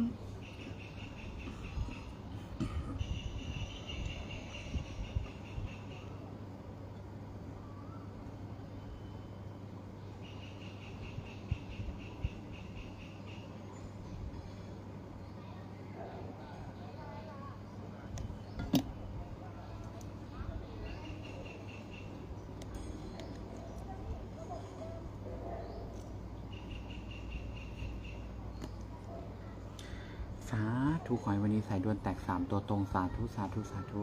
Mm-hmm. ธุขอให้วันนี้สายด่วนแตกสามตัวตรงสาธุสาธุสาธุ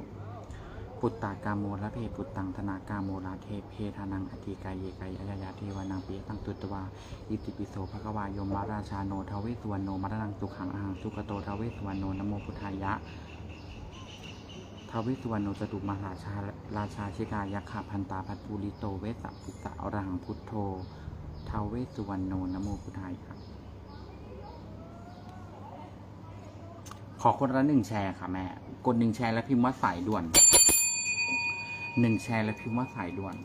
ปุตตากาโมละเพปุตตังธนากาโมลาเทเพทานังอธิกายเยกายายายาเทวานังปิยตังตุตตวาอิติปิโสภะควายมาราชาโนทวเวสสุวรรณโนมัตนังสุขังอหังสุกโตทวเวสสุวรรณโนนะโมพุทธายะทวเวสสุวรรณโนจตุมหาชาราชาชิกายะขะพันตาพัทปูริโตเวสสะพุทธะอรหังพุทโธทาวเวสุวรรณโนนะโมพุทธายะ ขอคนละหนึ่งแชร์ค่ะแม่ กดหนึ่งแชร์แล้วพิมพ์ว่าสายด่วนหนึ่งแชร์แล้วพิมพ์ว่าสายด่วน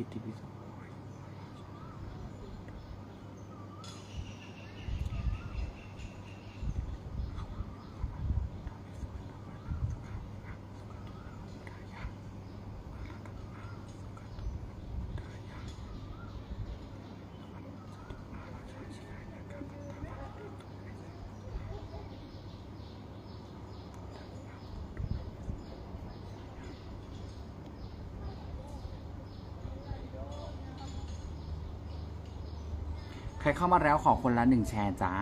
อิ รเข้ามาแล้วขอคนละหนึ่งแชร์จ้า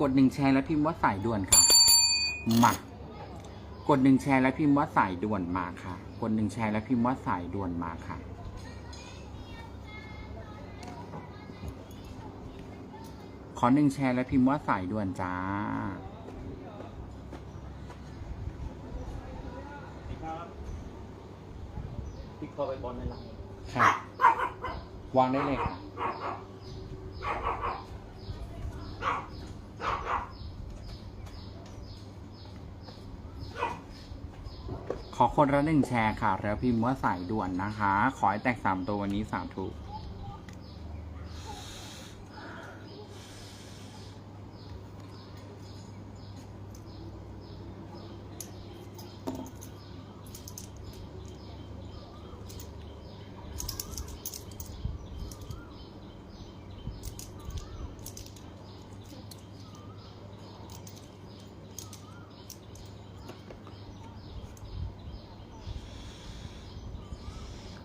กดหนึ่งแชร์แล้วพิมพ์ว่าสายด่วนค่ะ มากดหนึ่งแชร์แล้วพิมพ์ว่าสายด่วนมาค่ะ กดหนึ่งแชร์แล้วพิมพ์ว่าสายด่วนมาค่ะขอหนึ่งแชร์แล้วพิมพ์ว่าสายด่วนจ้า พี่คอไปบอลในหลังค่ะ วางได้เลยขอคนละหนึ่งแชร์ค่ะ แล้วพิมพ์ว่าสายด่วนนะคะ ขอให้แตกสามตัววันนี้สามถูก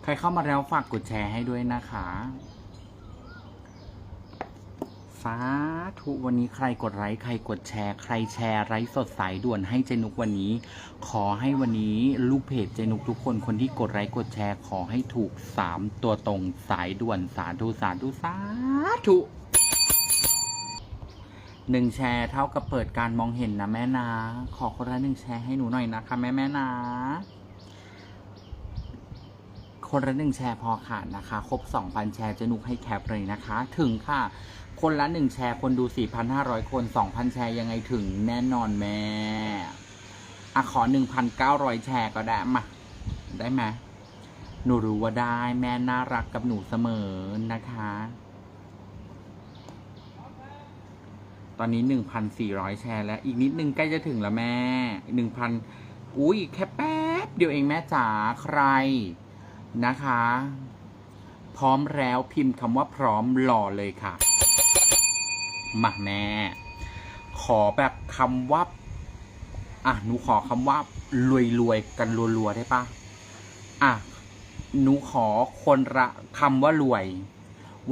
ใครเข้ามาแล้วฝากกดแชร์ให้ด้วยนะคะสาธุวันนี้ใครกดไลค์ใครกดแชร์ ใครแชร์ไลฟ์สดสายด่วนให้เจนุกวันนี้ ขอให้วันนี้ลูกเพจเจนุกทุกคนคนที่กดไลค์กดแชร์ ขอให้ถูกสามตัวตรงสายด่วนสาธุสาธุสาธุหนึ่งแชร์เท่ากับเปิดการมองเห็นนะแม่นะขอคนละหนึ่งแชร์ให้หนูหน่อยนะคะแม่แม่นะ คนละหนึ่งแชร์พอค่ะนะคะ ครบ 2,000 แชร์จะนุกให้แคปเลยนะคะ ถึงค่ะ คนละหนึ่งแชร์คนดู 4,500 คน 2,000 แชร์ยังไงถึงแน่นอนแม่อะขอ 1,900 แชร์ก็ได้มาได้ไหมหนูรู้ว่าได้แม่น่ารักกับหนูเสมอนะคะ ตอนนี้ 1,400 แชร์แล้ว อีกนิดนึงใกล้จะถึงแล้วแม่ 1,000 อุ้ยแค่แป๊บเดียวเองแม่จ๋าใคร นะคะ พร้อมแล้วพิมพ์คำว่าพร้อมรอเลยค่ะมาแม่ ขอแบบคำว่า อะ หนูขอคำว่ารวยๆกันรัวๆได้ปะอะ หนูขอคนละคำว่ารวย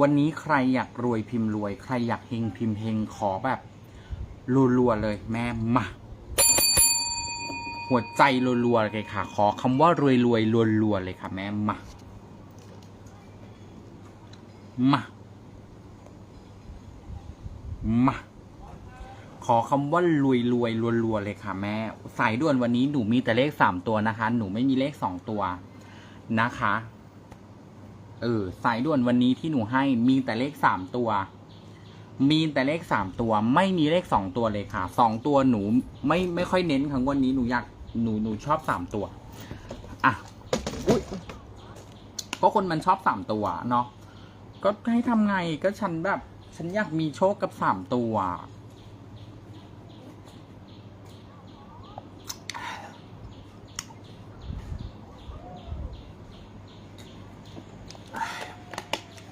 วันนี้ใครอยากรวยพิมพ์รวย ใครอยากเฮงพิมพ์เฮงขอแบบรัวๆเลยแม่มา หัวใจรัวๆเลยค่ะ ขอคำว่ารวยรวยรัวๆเลยค่ะ แม่มา มา มา ขอคำว่ารวยรวยรัวๆเลยค่ะ แม่ สายด่วนวันนี้หนูมีแต่เลขสามตัวนะคะ หนูไม่มีเลขสองตัวนะคะ เออ สายด่วนวันนี้ที่หนูให้มีแต่เลขสามตัวมีแต่เลขสามตัวไม่มีเลขสองตัวเลยค่ะสองตัวหนูไม่ไม่ค่อยเน้นครั้งวันนี้หนูอยาก หนูหนูชอบสามตัว อะอุ้ยก็คนมันชอบสามตัวเนาะก็ให้ทำไงก็ฉันแบบ ฉันอยากมีโชคกับสามตัว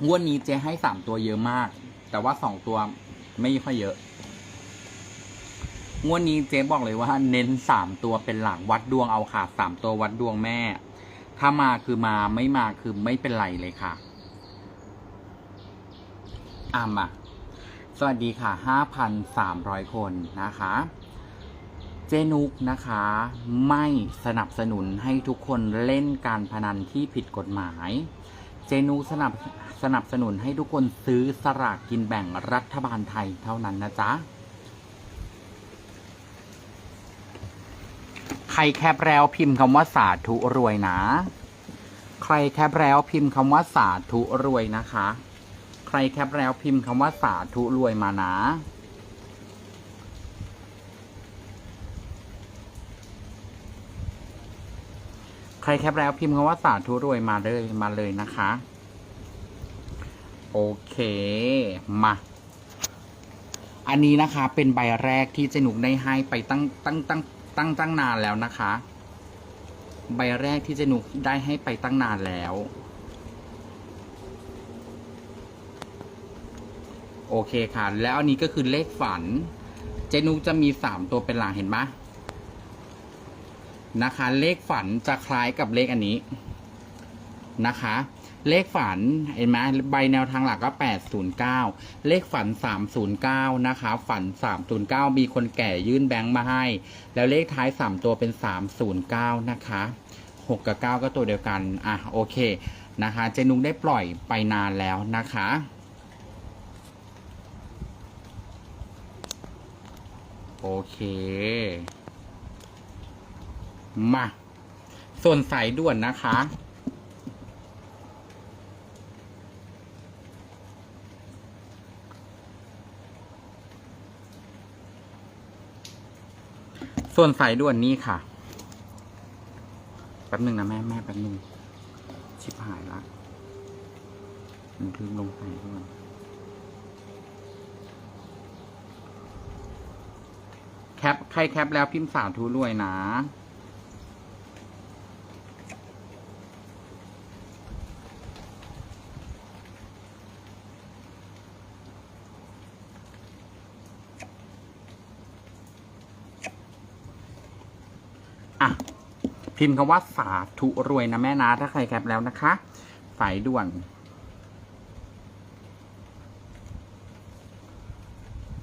งวดนี้เจ๊ให้สามตัวเยอะมาก แต่ว่าสองตัวไม่ค่อยเยอะ งวดนี้เจ๊บอกเลยว่า เน้นสามตัวเป็นหลักวัดดวงเอาค่ะสามตัววัดดวงแม่ ถ้ามาคือมาไม่มาคือไม่เป็นไรเลยค่ะอะมาสวัสดีค่ะห้าพันสามร้อยคนนะคะ เจนุกนะคะ ไม่สนับสนุนให้ทุกคนเล่นการพนันที่ผิดกฎหมาย เจนุกสนับสนับสนุนให้ทุกคนซื้อสลากกินแบ่งรัฐบาลไทยเท่านั้นนะจ๊ะ ใค รแคปแล้วพิมพ์คำว่าสาธุรวยนะ ใครแคปแล้วพิมพ์คำว่าสาธุรวยนะคะ ใครแคปแล้วพิมพ์คำว่าสาธุรวยมานะใครแคปแล้วพิมพ์คำว่าสาธุรวยมาเลยมาเลยนะคะ โอเค มาอันนี้นะคะเป็นใบแรกที่เจนุกได้ให้ไปตั้งตั้งตั้ง ตั้งตั้งนานแล้วนะคะ ใบแรกที่เจนุกได้ให้ไปตั้งนานแล้ว โอเคค่ะ แล้วอันนี้ก็คือเลขฝัน เจนุกจะมีสามตัวเป็นหลังเห็นไหมนะคะ เลขฝันจะคล้ายกับเลขอันนี้นะคะ เลขฝันเห็นไหมใบแนวทางหลักก็ 809 เลขฝัน 309 นะคะ ฝัน 309 มีคนแก่ยื่นแบงค์มาให้ แล้วเลขท้าย 3 ตัวเป็น 309 นะคะ 6 กับ 9 ก็ตัวเดียวกัน อะ โอเค นะคะ เจนุกได้ปล่อยไปนานแล้วนะคะโอเค มา ส่วนสายด่วนนะคะ ส่วนสายด่วนนี่ค่ะ แป๊บหนึ่งนะแม่แม่แป๊บหนึ่งชิบหายละหนูลืมลงสายด่วนแคปใครแคปแล้วพิมพ์สาธุรวยนะ พิมพ์คำว่าสาธุรวยนะแม่นะถ้าใครแคปแล้วนะคะ สายด่วน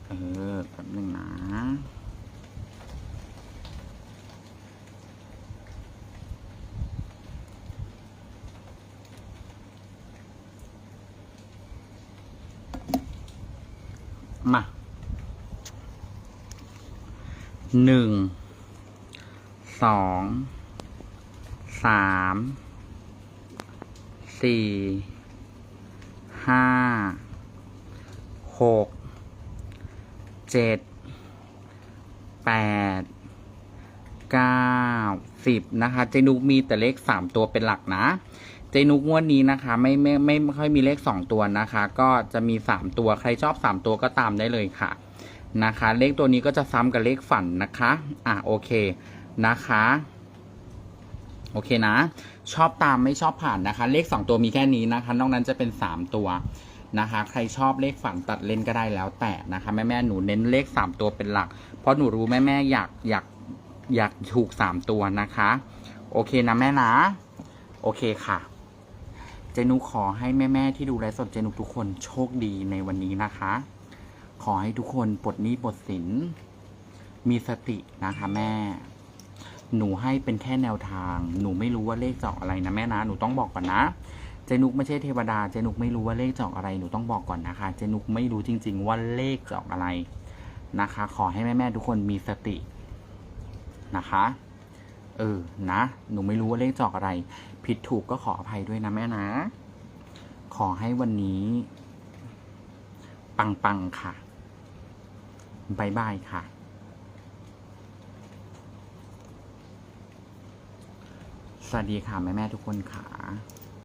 เออแป๊บนึงนะมาหนึ่งสอง สามสี่ห้าหกเจ็ดแปดเก้าสิบนะคะ เจนุกมีแต่เลขสามตัวเป็นหลักนะ เจนุกงวดนี้นะคะไม่ไม่ไม่ไม่ค่อยมีเลขสองตัวนะคะ ก็จะมีสามตัวใครชอบสามตัวก็ตามได้เลยค่ะนะคะ เลขตัวนี้ก็จะซ้ำกับเลขฝันนะคะ อะโอเคนะคะ โอเคนะ ชอบตามไม่ชอบผ่านนะคะ เลขสองตัวมีแค่นี้นะคะ นอกนั้นจะเป็นสามตัวนะคะ ใครชอบเลขฝันตัดเล่นก็ได้แล้วแต่นะคะ แม่แม่หนูเน้นเลขสามตัวเป็นหลัก เพราะหนูรู้แม่แม่อยากอยากอยากถูกสามตัวนะคะ โอเคนะแม่นะ โอเคค่ะ เจนุขอให้แม่แม่ที่ดูไลฟ์สดเจนุทุกคนโชคดีในวันนี้นะคะ ขอให้ทุกคนปลดหนี้ปลดสินมีสตินะคะแม่ หนูให้เป็นแค่แนวทาง หนูไม่รู้ว่าเลขจะออกอะไรนะแม่นะ หนูต้องบอกก่อนนะ เจนุกไม่ใช่เทวดา เจนุกไม่รู้ว่าเลขจะออกอะไร หนูต้องบอกก่อนนะคะ เจนุกไม่รู้จริง ๆ ว่าเลขจะออกอะไรนะคะ ขอให้แม่ๆทุกคนมีสตินะคะ เออ นะ หนูไม่รู้ว่าเลขจะออกอะไร ผิดถูกก็ขออภัยด้วยนะแม่นะ ขอให้วันนี้ ปังๆค่ะบายบายค่ะ วัสดีค่ะแม่แม่ทุกคนค่ะ